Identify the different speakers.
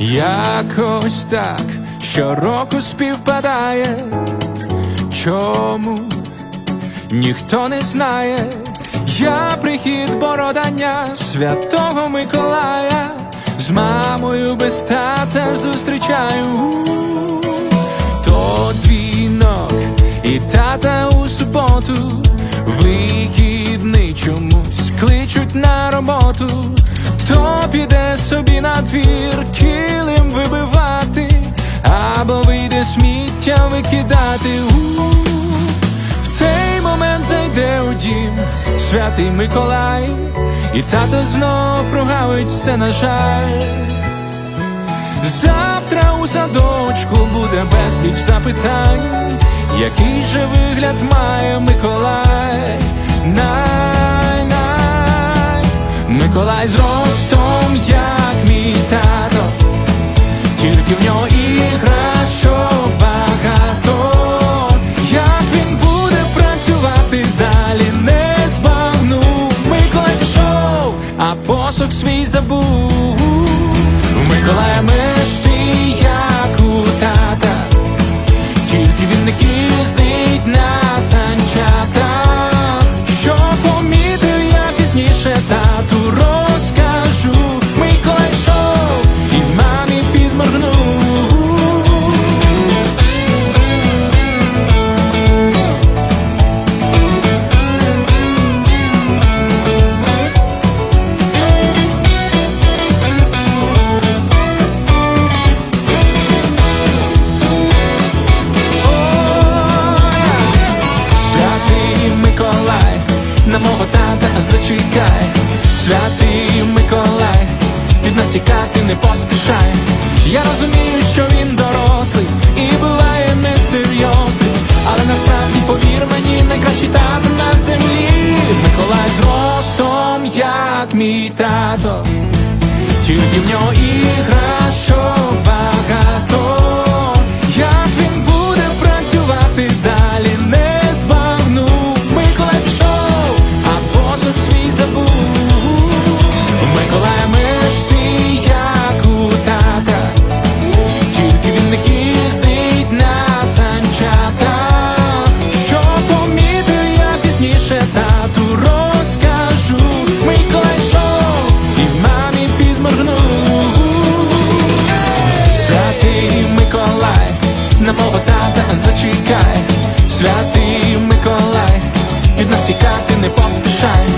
Speaker 1: Якось так щороку співпадає. Чому ніхто не знає? Я прихід бородання святого Миколая з мамою без тата зустрічаю. То дзвінок і тата у суботу, вихідний чомусь кличуть на роботу, то піде собі на двір килим вибивати, або вийде сміття викидати. У, В цей момент зайде у дім святий Миколай, і тато знов прогавить все на жаль. Завтра у садочку буде безліч запитань, який же вигляд має Миколай. А посох свій забув. В ми ж ти у зачекай, святий Миколай, від нас тікати не поспішай. Я розумію, що він дорослий і буває несерйозний, але насправді повір мені, найкращий тато на землі. Миколай з ростом, як мій тато, поспішай.